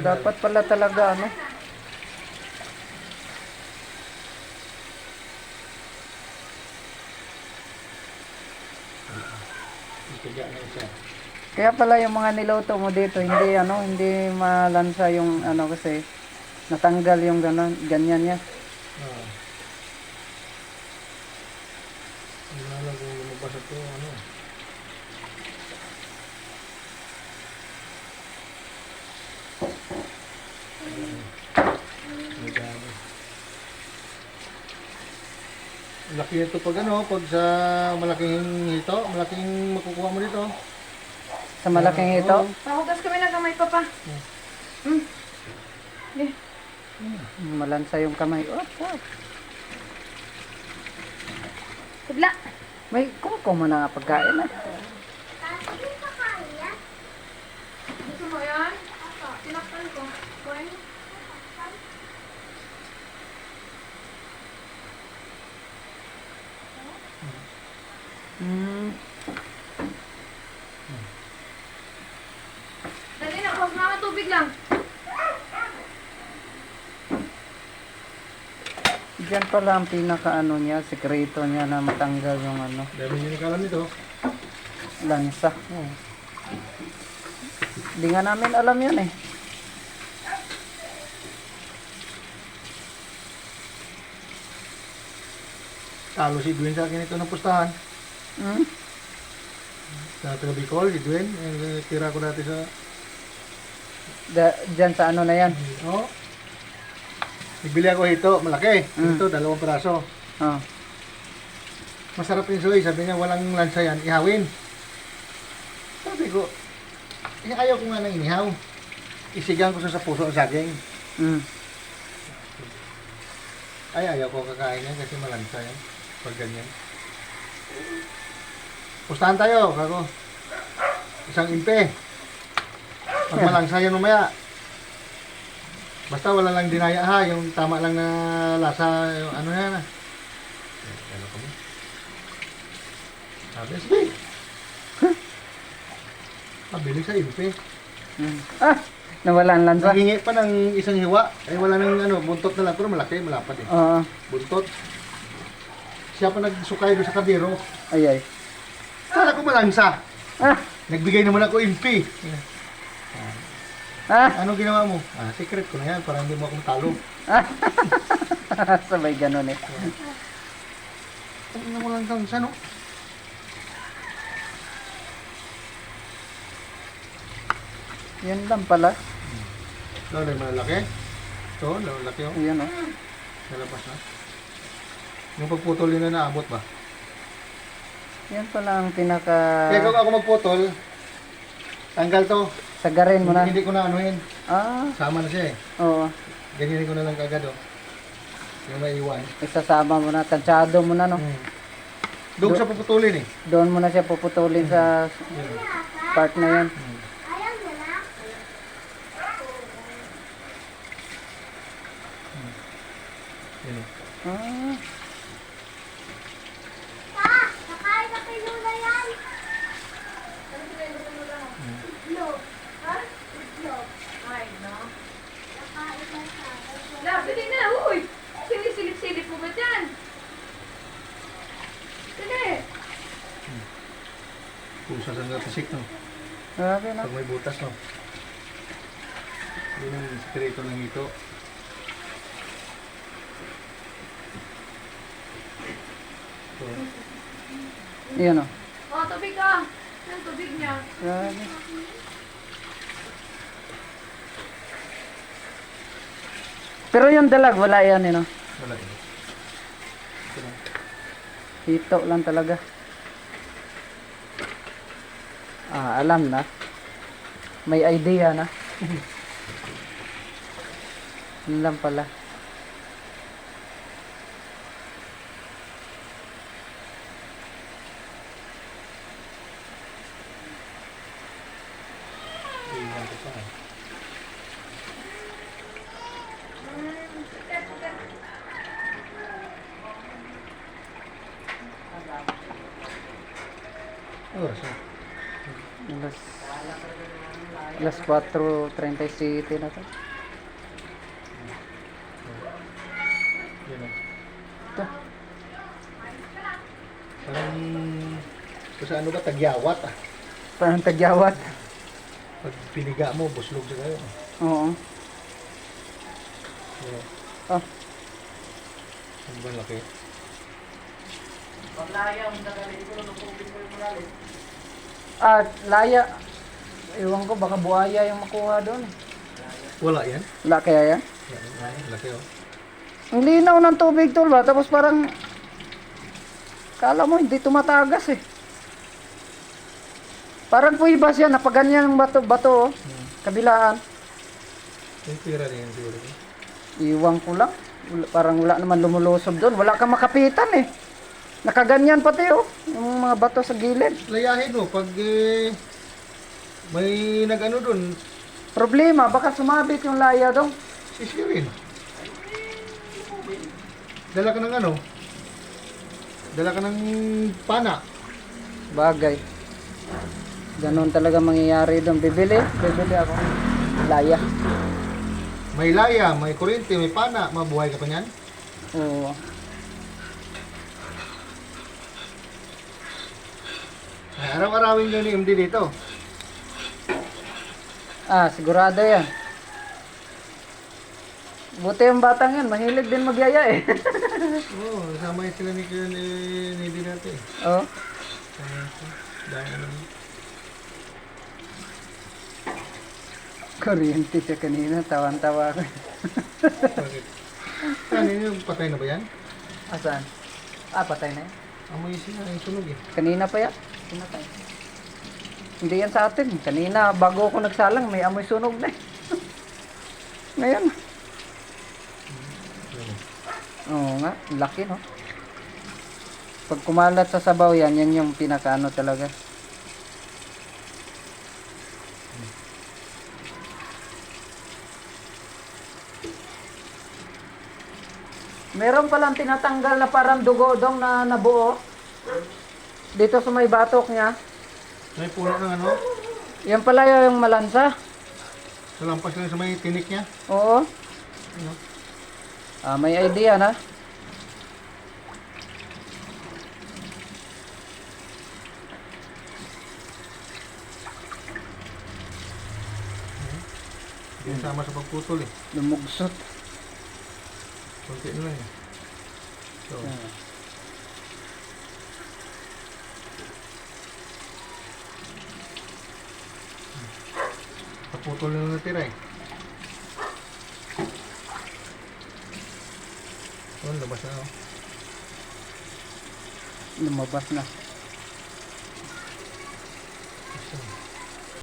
Dapat pala talaga ano. Kaya pala yung mga niluto mo dito, hindi ano, hindi malansa yung ano kasi natanggal yung ganon, ganyan niya. Ah. Hindi na alam kung lumabas ito, ano. May dami. Laki nito pag ano, pag sa malaking hito, malaking makukuha mo dito. Sa malaking ito, Oo. Pahugas kami ng kamay, Papa. Hmm. Eh, malansa yung kamay. Oh, oh. Kubla. May kuko mo na nga pagkain ah. Gusto mo yan? Tinakpan ko. Kuhain mo. Hmm. Dali na, kuha mga tubig lang. Diyan pala ang pinaka ano niya, sekreto niya na matanggal yung ano, Dami nyo nakalam nito. lansa. Hindi nga namin alam yun eh. Talo si Dwayne sa akin ito ng pustahan. Hmm? Sa taga Bicol, si Dwayne. Yung tira ko dati sa... Da, diyan sa ano na yan. Oo. Oh. Nagbili ako ito, malaki. Mm. Ito, dalawang peraso. Oh. Masarap yung soy. Sabi niya, walang lansa yan. Ihawin. Sabi ko, eh, ayaw ko nga ng inihaw. Isigang ko sa sa puso ang saging. Hmm. Ay, ayaw ko kakain yan kasi malansa yan. Pag ganyan. Pustahan tayo, kako. Isang impe. Pag malansa yan mamaya. Basta wala lang dinaya ha, yung tama lang na lasa, yung ano yan. ah. Eh, Ano kami? Sabi, sige. Pabili sa impe. Hmm. Ah! Nawala ang lansa. Nanghingi pa ng isang hiwa. Ay wala nang ano, buntot na lang. Pero malaki, malapad eh. Oo. buntot. Siya pa nagsukay doon sa kabiro. ay ay. Kala ko malansa. Ah! Nagbigay naman ako impi. Ah! Ano ginawa mo? Ah, secret ko na yan para hindi mo ako matalo. Sabay ganun eh. Ano na walang lansa, no? Yan lang pala. Ito, na malaki. Ito, malaki oh. Yan oh. Nalabas na. Yung pagputol yun na naabot ba? Yan pala ang pinaka... Kaya kung ako magputol, tanggal to. Sagarin mo na. Hindi ko na anuhin. Ah, Sama na siya eh. oo. Ganyan ko na lang kagad oh. Yung maiwan. Isasama mo na. Tansyado mo na no. Hmm. Doon sa puputulin eh. Doon mo na siya puputulin sa Yan. part na yan. Yan oh. Ah, Ay, no. La, dali na, uy! Sinisilip-silip mo ba dyan? Dali! Pusa sa natasik no. grabe na. Pag may butas no. Yun ang sekreto ng ito. So, Yan oh. Oh, tubig ka! Yan, tubig niya. Grabe. Pero yung dalag, wala yan, eh, no? wala lang. Hito lang talaga. Ah, alam na. May idea na. Yun lang pala. Iwan ko Oras na. Alas, Alas 4.37 na to. Ito. Parang, kung sa ano ba, tagyawat ah. Parang tagyawat. Pag piniga mo, buslog sa kayo. Oo. Yeah. Ah. Ano ba laki? At laya. Ewan ko, baka buhaya yung makuha doon. Wala yan. Wala kaya yan? Laki oh. Ang linaw ng tubig tol ba? Tapos parang kala mo hindi tumatagas eh. Parang puibas yan, napaganyan ng bato, bato oh. Kabilaan. May pira rin yan siguro. Iwan ko lang. Wala- parang wala naman lumulusob doon. Wala kang makapitan eh. Nakaganyan pati oh. Yung mga bato sa gilid. Layahin mo, pag eh, may nag-ano dun, Problema, baka sumabit yung laya doon. sisirin. Dala ka ng ano? Dala ka ng pana. Bagay. Ganon talaga mangyayari doon. Bibili, bibili ako. Laya. May laya, may kuryente, may pana. Mabuhay ka pa niyan? Oo. Araw-arawin nyo ni MD dito. Ah, sigurado yan. Buti yung batang yan, mahilig din magyaya eh. Oo, oh, kasama yun sila ni Kuya ni Navy natin. oh. Dahil ano. Kuryente siya kanina, tawan-tawa ko. Bakit? Ano yun, patay na ba yan? Asan? Ah, patay na yan. Amoy siya, yung sunog eh. Kanina pa yan. Pinatay. Hindi yan sa atin. Kanina, bago ako nagsalang, may amoy sunog na eh. Ngayon. Oo nga, laki no. Pag kumalat sa sabaw yan, yan yung pinakaano talaga. Meron palang tinatanggal na parang dugo dong na nabuo. Dito sa may batok niya. May puno ng ano? Yan pala yung malansa. Sa lampas lang sa may tinik niya. Oo. Ano? Ah, may idea na. Hindi sama sa pagputol eh. Lumugsot. Kunti na lang eh. So, Kaputol na natira eh. Oh, labas na oh. Lumabas na.